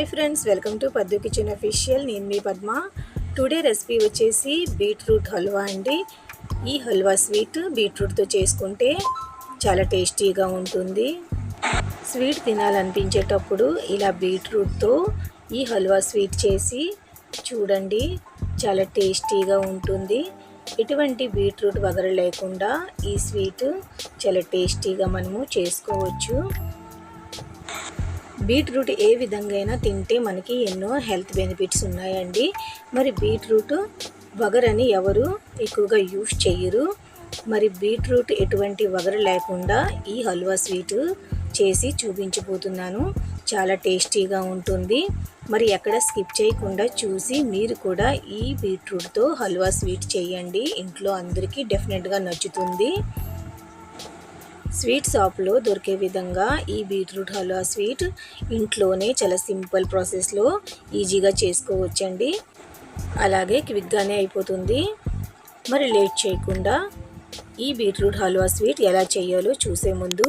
Hi friends welcome to Paddu kitchen official. నేను మీ Padma. Today recipe వచ్చేసి బీట్రూట్ హల్వా అండి. ఈ హల్వా స్వీట్ బీట్రూట్తో చేసుకుంటే చాలా టేస్టీగా ఉంటుంది. స్వీట్ తినాలనిపించేటప్పుడు ఇలా బీట్రూట్తో ఈ హల్వా స్వీట్ చేసి చూడండి చాలా టేస్టీగా ఉంటుంది. ఎటువంటి బీట్రూట్ వగర లేకుండా ఈ స్వీట్ చాలా టేస్టీగా మనము చేసుకోవచ్చు. బీట్రూట్ ఏ విధంగా అయినా తింటే మనకి ఎన్నో హెల్త్ బెనిఫిట్స్ ఉన్నాయండి. మరి బీట్రూట్ వగరని ఎవరు ఎక్కువగా యూస్ చేయరు మరి బీట్రూట్ ఎటువంటి వగర లేకుండా ఈ హల్వా స్వీట్ చేసి చూపించబోతున్నాను. చాలా టేస్టీగా ఉంటుంది. మరి ఎక్కడ స్కిప్ చేయకుండా చూసి మీరు కూడా ఈ బీట్రూట్తో హల్వా స్వీట్ చేయండి. ఇంట్లో అందరికీ డెఫినెట్గా నచ్చుతుంది. స్వీట్ షాప్లో దొరికే విధంగా ఈ బీట్రూట్ హల్వా స్వీట్ ఇంట్లోనే చాలా సింపుల్ ప్రాసెస్లో ఈజీగా చేసుకోవచ్చండి. అలాగే క్విక్గానే అయిపోతుంది. మరి లేట్ చేయకుండా ఈ బీట్రూట్ హల్వా స్వీట్ ఎలా చేయాలో చూసే ముందు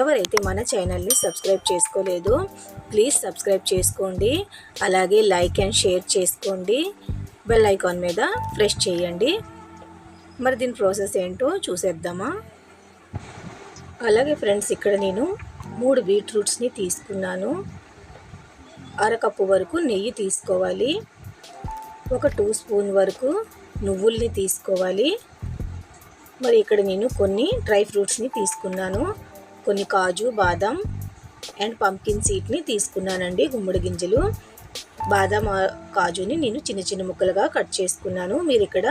ఎవరైతే మన ఛానల్ని సబ్స్క్రైబ్ చేసుకోలేదో ప్లీజ్ సబ్స్క్రైబ్ చేసుకోండి. అలాగే లైక్ అండ్ షేర్ చేసుకోండి. బెల్ ఐకాన్ మీద ప్రెస్ చేయండి. మరి దీని ప్రాసెస్ ఏంటో చూసేద్దామా? అలాగే ఫ్రెండ్స్ ఇక్కడ నేను మూడు బీట్రూట్స్ని తీసుకున్నాను. అరకప్పు వరకు నెయ్యి తీసుకోవాలి. ఒక టూ స్పూన్ వరకు నువ్వుల్ని తీసుకోవాలి. మరి ఇక్కడ నేను కొన్ని డ్రై ఫ్రూట్స్ని తీసుకున్నాను. కొన్ని కాజు బాదం అండ్ పంకిన్ సీడ్ని తీసుకున్నానండి గుమ్మడి గింజలు. బాదం కాజుని నేను చిన్న చిన్న ముక్కలుగా కట్ చేసుకున్నాను. మీరు ఇక్కడ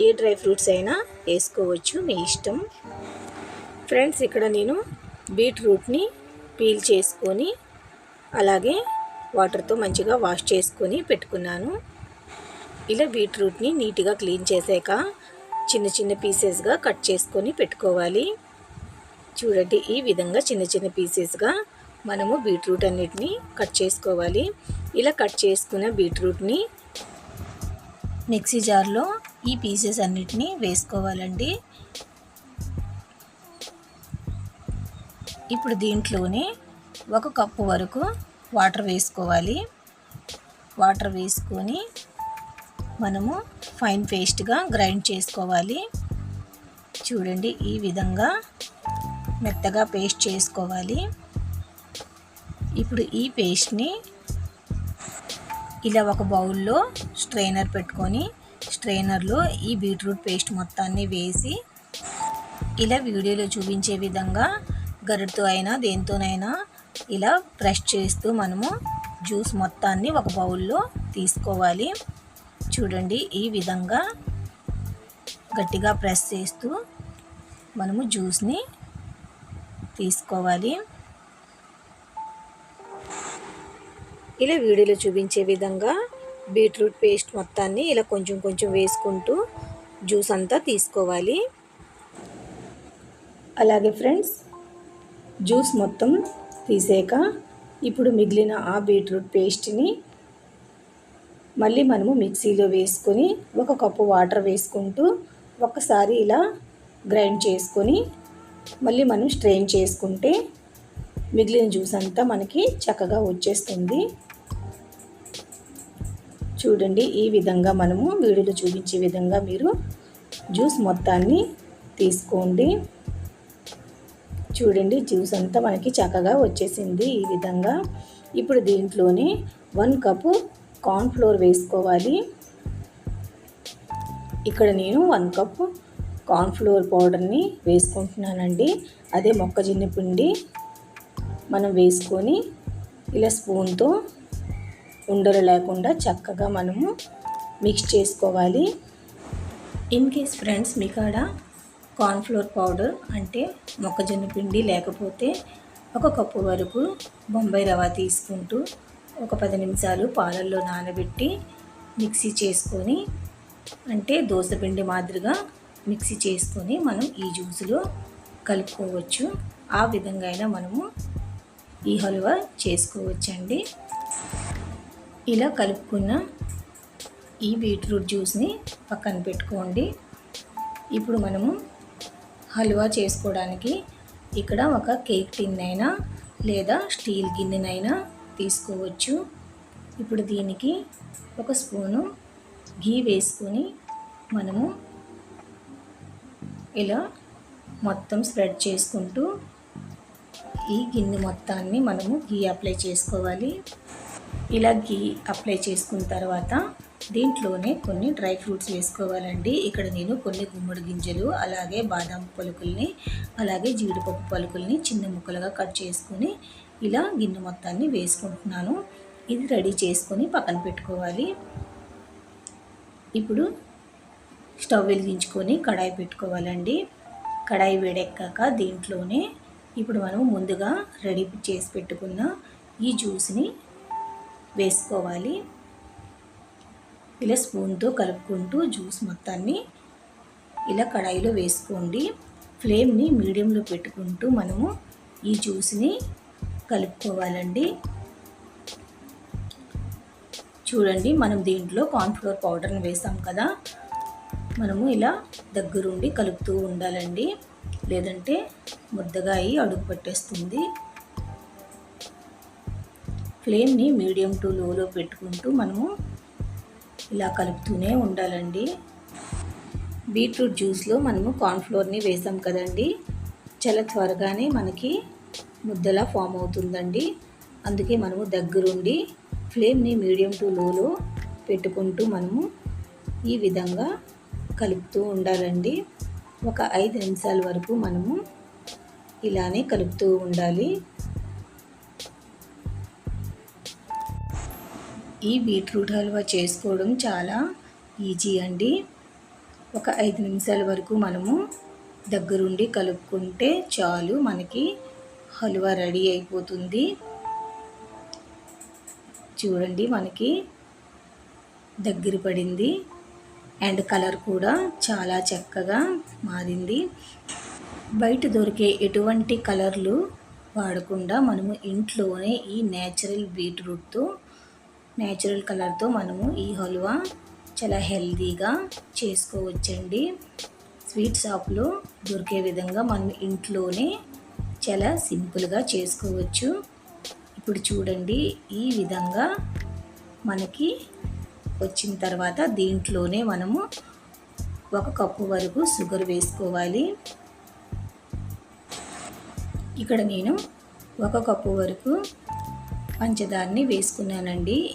ఏ డ్రై ఫ్రూట్స్ అయినా వేసుకోవచ్చు మీ ఇష్టం. ఫ్రెండ్స్ ఇక్కడ నేను బీట్రూట్ని పీల్ చేసుకొని అలాగే వాటర్తో మంచిగా వాష్ చేసుకొని పెట్టుకున్నాను. ఇలా బీట్రూట్ని నీట్గా క్లీన్ చేసాక చిన్న చిన్న పీసెస్గా కట్ చేసుకొని పెట్టుకోవాలి. చూడండి ఈ విధంగా చిన్న చిన్న పీసెస్గా మనము బీట్రూట్ అన్నిటిని కట్ చేసుకోవాలి. ఇలా కట్ చేసుకున్న బీట్రూట్ని మిక్సీ జార్లో ఈ పీసెస్ అన్నిటినీ వేసుకోవాలండి. ఇప్పుడు దీంట్లోనే ఒక కప్పు వరకు వాటర్ వేసుకోవాలి. వాటర్ వేసుకొని మనము ఫైన్ పేస్ట్గా గ్రైండ్ చేసుకోవాలి. చూడండి ఈ విధంగా మెత్తగా పేస్ట్ చేసుకోవాలి. ఇప్పుడు ఈ పేస్ట్ని ఇలా ఒక బౌల్లో స్ట్రైనర్ పెట్టుకొని స్ట్రైనర్లో ఈ బీట్రూట్ పేస్ట్ మొత్తాన్ని వేసి ఇలా వీడియోలో చూపించే విధంగా గరిటతో అయినా దేంతోనైనా ఇలా ప్రెస్ చేస్తూ మనము జ్యూస్ మొత్తాన్ని ఒక బౌల్లో తీసుకోవాలి. చూడండి ఈ విధంగా గట్టిగా ప్రెస్ చేస్తూ మనము జ్యూస్ని తీసుకోవాలి. ఇలా వీడియోలో చూపించే విధంగా బీట్రూట్ పేస్ట్ మొత్తాన్ని ఇలా కొంచెం కొంచెం వేసుకుంటూ జ్యూస్ అంతా తీసుకోవాలి. అలాగే ఫ్రెండ్స్ జ్యూస్ మొత్తం తీసాక ఇప్పుడు మిగిలిన ఆ బీట్రూట్ పేస్ట్ని మళ్ళీ మనము మిక్సీలో వేసుకొని ఒక కప్పు వాటర్ వేసుకుంటూ ఒకసారి ఇలా గ్రైండ్ చేసుకొని మళ్ళీ మనం స్ట్రెయిన్ చేసుకుంటే మిగిలిన జ్యూస్ అంతా మనకి చక్కగా వచ్చేస్తుంది. చూడండి ఈ విధంగా మనము వీడియోలో చూపించే విధంగా మీరు జ్యూస్ మొత్తాన్ని తీసుకోండి. చూడండి జ్యూస్ అంతా మనకి చక్కగా వచ్చేసింది ఈ విధంగా. ఇప్పుడు దీంట్లోనే వన్ కప్పు కార్న్ఫ్లోర్ వేసుకోవాలి. ఇక్కడ నేను వన్ కప్పు కార్న్ఫ్లోర్ పౌడర్ని వేసుకుంటున్నానండి. అదే మొక్కజొన్న పిండి మనం వేసుకొని ఇలా స్పూన్తో ఉండలు లేకుండా చక్కగా మనము మిక్స్ చేసుకోవాలి. ఇన్ కేస్ ఫ్రెండ్స్ మీ కాడ కార్న్ఫ్లోర్ పౌడర్ అంటే మొక్కజొన్న పిండి లేకపోతే ఒక కప్పు వరకు బొంబాయి రవ తీసుకుంటూ ఒక పది నిమిషాలు పాలల్లో నానబెట్టి మిక్సీ చేసుకొని అంటే పిండి మాదిరిగా మిక్సీ చేసుకొని మనం ఈ జ్యూస్లో కలుపుకోవచ్చు. ఆ విధంగా అయినా మనము ఈ హల్వా చేసుకోవచ్చండి. ఇలా కలుపుకున్న ఈ బీట్రూట్ జ్యూస్ని పక్కన పెట్టుకోండి. ఇప్పుడు మనము హల్వా చేసుకోవడానికి ఇక్కడ ఒక కేక్ టిన్ అయినా లేదా స్టీల్ గిన్నెనైనా తీసుకోవచ్చు. ఇప్పుడు దీనికి ఒక స్పూను గీ వేసుకొని మనము ఇలా మొత్తం స్ప్రెడ్ చేసుకుంటూ ఈ గిన్నె మొత్తాన్ని మనము గీ అప్లై చేసుకోవాలి. ఇలా గీ అప్లై చేసుకున్న తర్వాత దీంట్లోనే కొన్ని డ్రై ఫ్రూట్స్ వేసుకోవాలండి. ఇక్కడ నేను కొన్ని గుమ్మడి గింజలు అలాగే బాదాం పలుకుల్ని అలాగే జీడిపప్పు పలుకుల్ని చిన్న ముక్కలుగా కట్ చేసుకొని ఇలా గిన్నె మొత్తాన్ని వేసుకుంటున్నాను. ఇది రెడీ చేసుకొని పక్కన పెట్టుకోవాలి. ఇప్పుడు స్టవ్ వెలిగించుకొని కడాయి పెట్టుకోవాలండి. కడాయి వేడెక్కాక దీంట్లోనే ఇప్పుడు మనం ముందుగా రెడీ చేసి పెట్టుకున్న ఈ జ్యూస్ని వేసుకోవాలి. ఇలా స్పూన్తో కలుపుకుంటూ జ్యూస్ మొత్తాన్ని ఇలా కడాయిలో వేసుకోండి. ఫ్లేమ్ని మీడియంలో పెట్టుకుంటూ మనము ఈ జ్యూస్ని కలుపుకోవాలండి. చూడండి మనం దీంట్లో కార్న్ఫ్లోర్ పౌడర్ని వేసాం కదా. మనము ఇలా దగ్గరుండి కలుపుతూ ఉండాలండి. లేదంటే ముద్దగా అయ్యి అడుగు పట్టేస్తుంది. ఫ్లేమ్ని మీడియం టు లోలో పెట్టుకుంటూ మనము ఇలా కలుపుతూనే ఉండాలండి. బీట్రూట్ జ్యూస్లో మనము కార్న్ఫ్లోర్ని వేసాం కదండి. చాలా త్వరగానే మనకి ముద్దలా ఫామ్ అవుతుందండి. అందుకే మనము దగ్గరుండి ఫ్లేమ్ని మీడియం టు లోలో పెట్టుకుంటూ మనము ఈ విధంగా కలుపుతూ ఉండాలండి. ఒక ఐదు నిమిషాల వరకు మనము ఇలానే కలుపుతూ ఉండాలి. ఈ బీట్రూట్ హల్వా చేసుకోవడం చాలా ఈజీ అండి. ఒక ఐదు నిమిషాల వరకు మనము దగ్గరుండి కలుపుకుంటే చాలు మనకి హల్వా రెడీ అయిపోతుంది. చూడండి మనకి దగ్గర పడింది. అండ్ కలర్ కూడా చాలా చక్కగా మారింది. బయట దొరికే ఎటువంటి కలర్లు వాడకుండా మనము ఇంట్లోనే ఈ నేచురల్ బీట్రూట్తో నేచురల్ కలర్తో మనము ఈ హల్వా చాలా హెల్తీగా చేసుకోవచ్చండి. స్వీట్ షాప్లో దొరికే విధంగా మనం ఇంట్లోనే చాలా సింపుల్గా చేసుకోవచ్చు. ఇప్పుడు చూడండి ఈ విధంగా మనకి వచ్చిన తర్వాత దీంట్లోనే మనము ఒక కప్పు వరకు షుగర్ వేసుకోవాలి. ఇక్కడ నేను ఒక కప్పు వరకు పంచదారని వేసుకున్నానండి.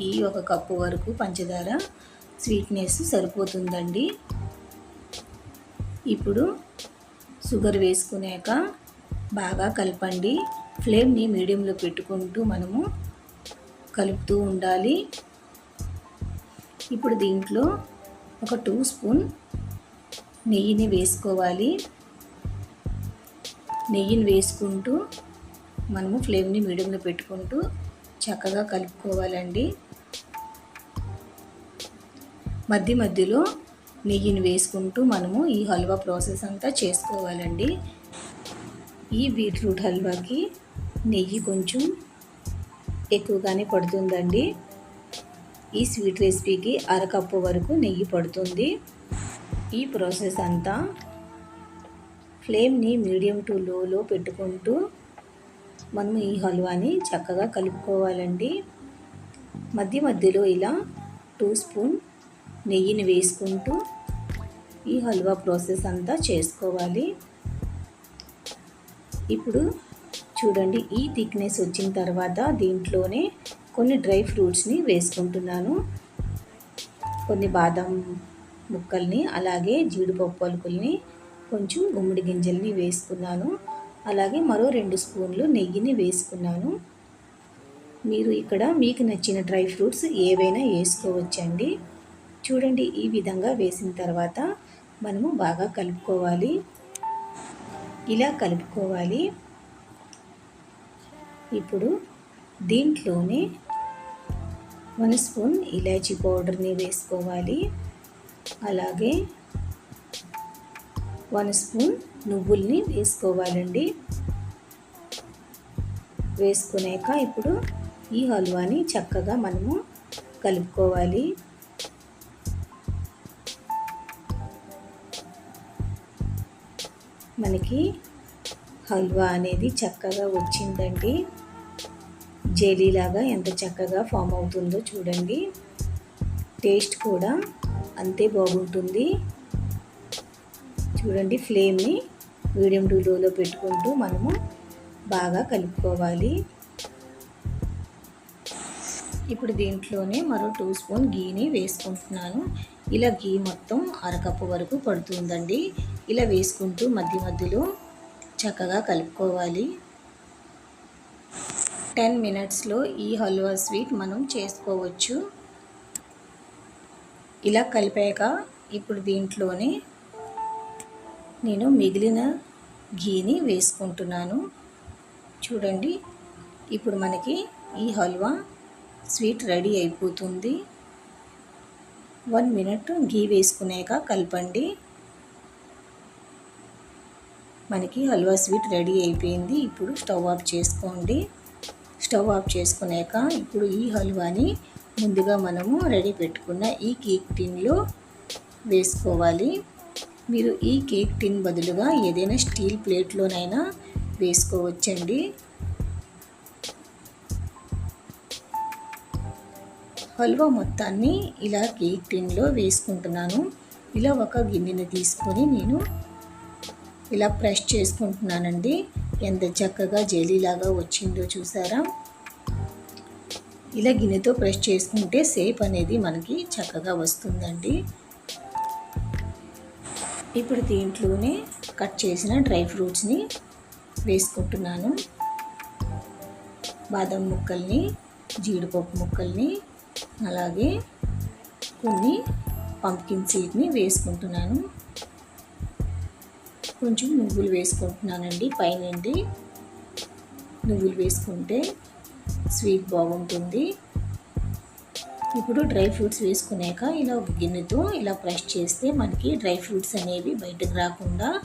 ఈ ఒక కప్పు వరకు పంచదార స్వీట్నెస్ సరిపోతుందండి. ఇప్పుడు షుగర్ వేసుకున్నాక బాగా కలపండి. ఫ్లేమ్ని మీడియంలో పెట్టుకుంటూ మనము కలుపుతూ ఉండాలి. ఇప్పుడు దీంట్లో ఒక టూ స్పూన్ నెయ్యిని వేసుకోవాలి. నెయ్యిని వేసుకుంటూ మనము ఫ్లేమ్ని మీడియంలో పెట్టుకుంటూ చక్కగా కలుపుకోవాలండి. మధ్య మధ్యలో నెయ్యిని వేసుకుంటూ మనము ఈ హల్వా ప్రాసెస్ అంతా చేసుకోవాలండి. ఈ బీట్రూట్ హల్వాకి నెయ్యి కొంచెం ఎక్కువగానే పడుతుందండి. ఈ స్వీట్ రెసిపీకి అరకప్పు వరకు నెయ్యి పడుతుంది. ఈ ప్రాసెస్ అంతా ఫ్లేమ్ని మీడియం టు లోలో పెట్టుకుంటూ మనం ఈ హల్వాని చక్కగా కలుపుకోవాలండి. మధ్య మధ్యలో ఇలా టూ స్పూన్ నెయ్యిని వేసుకుంటూ ఈ హల్వా ప్రాసెస్ అంతా చేసుకోవాలి. ఇప్పుడు చూడండి ఈ థిక్నెస్ వచ్చిన తర్వాత దీంట్లోనే కొన్ని డ్రై ఫ్రూట్స్ని వేసుకుంటున్నాను. కొన్ని బాదం ముక్కల్ని అలాగే జీడిపప్పు పలుకుల్ని కొంచెం గుమ్మడి గింజల్ని వేసుకున్నాను. అలాగే మరో రెండు స్పూన్లు నెయ్యిని వేసుకున్నాను. మీరు ఇక్కడ మీకు నచ్చిన డ్రై ఫ్రూట్స్ ఏవైనా వేసుకోవచ్చండి. చూడండి ఈ విధంగా వేసిన తర్వాత మనము బాగా కలుపుకోవాలి. ఇలా కలుపుకోవాలి. ఇప్పుడు దీంట్లోనే వన్ స్పూన్ ఇలాచీ పౌడర్ని వేసుకోవాలి. అలాగే వన్ స్పూన్ నువ్వుల్ని వేసుకోవాలండి. వేసుకున్నాక ఇప్పుడు ఈ హల్వాని చక్కగా మనము కలుపుకోవాలి. మనకి హల్వా అనేది చక్కగా వచ్చిందండి. జెలీలాగా ఎంత చక్కగా ఫామ్ అవుతుందో చూడండి. టేస్ట్ కూడా అంతే బాగుంటుంది. చూడండి ఫ్లేమ్ని మీడియం టు లోలో పెట్టుకుంటూ మనము బాగా కలుపుకోవాలి. ఇప్పుడు దీంట్లోనే మరో టూ స్పూన్ గీని వేసుకుంటున్నాను. ఇలా గీ మొత్తం అరకప్పు వరకు పడుతుందండి. ఇలా వేసుకుంటూ మధ్య మధ్యలో చక్కగా కలుపుకోవాలి. టెన్ మినిట్స్లో ఈ హల్వా స్వీట్ మనం చేసుకోవచ్చు. ఇలా కలిపాక ఇప్పుడు దీంట్లోనే నేను మిగిలిన ఘీని వేసుకుంటున్నాను. చూడండి ఇప్పుడు మనకి ఈ హల్వా స్వీట్ రెడీ అయిపోతుంది. వన్ మినిట్ ఘీ వేసుకునేక కలపండి. మనకి హల్వా స్వీట్ రెడీ అయిపోయింది. ఇప్పుడు స్టవ్ ఆఫ్ చేసుకోండి. స్టవ్ ఆఫ్ చేసుకున్నాక ఇప్పుడు ఈ హల్వాని ముందుగా మనము రెడీ పెట్టుకున్న ఈ కేక్ టిన్లో వేసుకోవాలి. మీరు ఈ కేక్ టిన్ బదులుగా ఏదైనా స్టీల్ ప్లేట్లోనైనా వేసుకోవచ్చండి. హల్వా మొత్తాన్ని ఇలా కేక్ టిన్లో వేసుకుంటున్నాను. ఇలా ఒక గిన్నెని తీసుకొని నేను ఇలా ప్రెస్ చేసుకుంటున్నానండి. ఎంత చక్కగా జెలీలాగా వచ్చిందో చూసారా? ఇలా గిన్నెతో ప్రెస్ చేసుకుంటే సేప్ అనేది మనకి చక్కగా వస్తుందండి. ఇప్పుడు దీంట్లోనే కట్ చేసిన డ్రై ఫ్రూట్స్ని వేసుకుంటున్నాను. బాదం ముక్కల్ని జీడిపప్పు ముక్కల్ని అలాగే కొన్ని పంకిన్ సీడ్ని వేసుకుంటున్నాను. కొంచెం నువ్వులు వేసుకుంటున్నానండి పైనండి. నువ్వులు వేసుకుంటే స్వీట్ బాగుంటుంది. ఇప్పుడు డ్రై ఫ్రూట్స్ వేసుకున్నాక ఇలా గిన్నెతో ఇలా ప్రెస్ చేస్తే మనకి డ్రై ఫ్రూట్స్ అనేవి బయటకు రాకుండా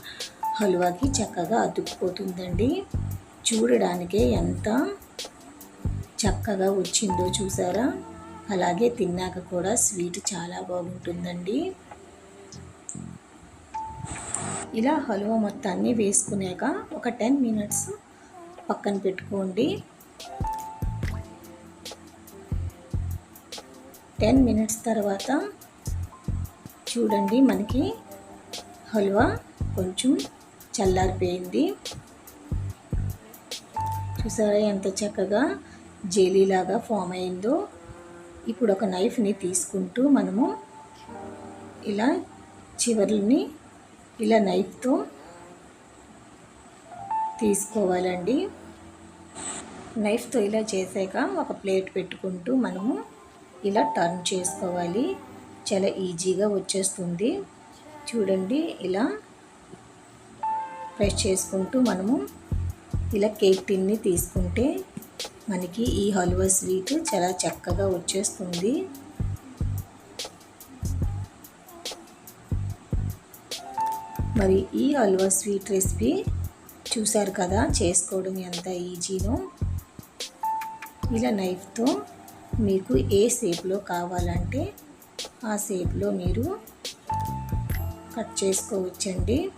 హల్వాకి చక్కగా అతుక్కుపోతుందండి. చూడడానికే ఎంత చక్కగా వచ్చిందో చూసారా? అలాగే తిన్నాక కూడా స్వీట్ చాలా బాగుంటుందండి. ఇలా హల్వా మొత్తాన్ని వేసుకున్నాక ఒక టెన్ మినిట్స్ పక్కన పెట్టుకోండి. టెన్ మినిట్స్ తర్వాత చూడండి మనకి హల్వా కొంచెం చల్లారిపోయింది. చూసారా ఎంత చక్కగా జేలీలాగా ఫామ్ అయిందో? ఇప్పుడు ఒక నైఫ్ని తీసుకుంటూ మనము ఇలా చివర్లని ఇలా నైఫ్తో తీసుకోవాలండి. నైఫ్తో ఇలా చేసాక ఒక ప్లేట్ పెట్టుకుంటూ మనము ఇలా టర్న్ చేసుకోవాలి. చాలా ఈజీగా వచ్చేస్తుంది. చూడండి ఇలా ప్రెస్ చేసుకుంటూ మనము ఇలా కేక్ టిన్ని తీసుకుంటే మనకి ఈ హల్వా స్వీట్ చాలా చక్కగా వచ్చేస్తుంది. మరి ఈ హల్వా స్వీట్ రెసిపీ చూసారు కదా? చేసుకోవడం ఎంత ఈజీనో ఇలా నైఫ్తో మీకు ఏ షేప్లో కావాలంటే ఆ షేప్లో మీరు కట్ చేసుకోవచ్చండి.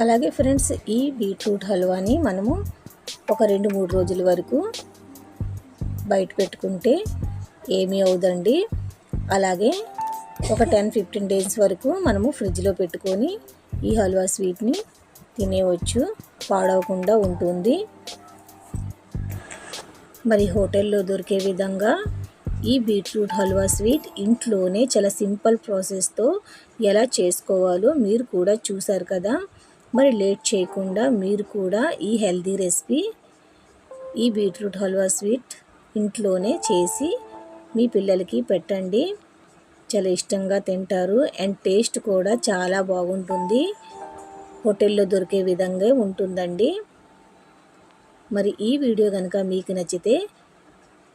అలాగే ఫ్రెండ్స్ ఈ బీట్రూట్ హల్వాని మనము ఒక రెండు మూడు రోజుల వరకు బయట పెట్టుకుంటే ఏమీ అవుదండి. అలాగే ఒక టెన్ ఫిఫ్టీన్ డేస్ వరకు మనము ఫ్రిడ్జ్లో పెట్టుకొని ఈ హల్వా స్వీట్ని తినేవచ్చు పాడవకుండా ఉంటుంది. మరి హోటల్లో దొరికే విధంగా ఈ బీట్రూట్ హల్వా స్వీట్ ఇంట్లోనే చాలా సింపుల్ ప్రాసెస్తో ఎలా చేసుకోవాలో మీరు కూడా చూసారు కదా. మరి లేట్ చేయకుండా మీరు కూడా ఈ హెల్దీ రెసిపీ ఈ బీట్రూట్ హల్వా స్వీట్ ఇంట్లోనే చేసి మీ పిల్లలకి పెట్టండి. చాలా ఇష్టంగా తింటారు అండ్ టేస్ట్ కూడా చాలా బాగుంటుంది. హోటల్లో దొరికే విధంగా ఉంటుందండి. మరి ఈ వీడియో కనుక మీకు నచ్చితే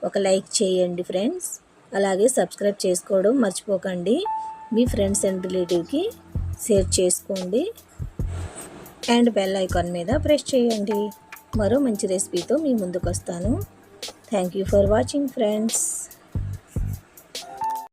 ఒక లైక్ చేయండి ఫ్రెండ్స్. అలాగే సబ్స్క్రైబ్ చేసుకోవడం మర్చిపోకండి. మీ ఫ్రెండ్స్ అండ్ రిలేటివ్కి షేర్ చేసుకోండి. అండ్ బెల్ ఐకాన్ మీద ప్రెస్ చేయండి. మరో మంచి రెసిపీతో మీ ముందుకు వస్తాను thank you for watching friends.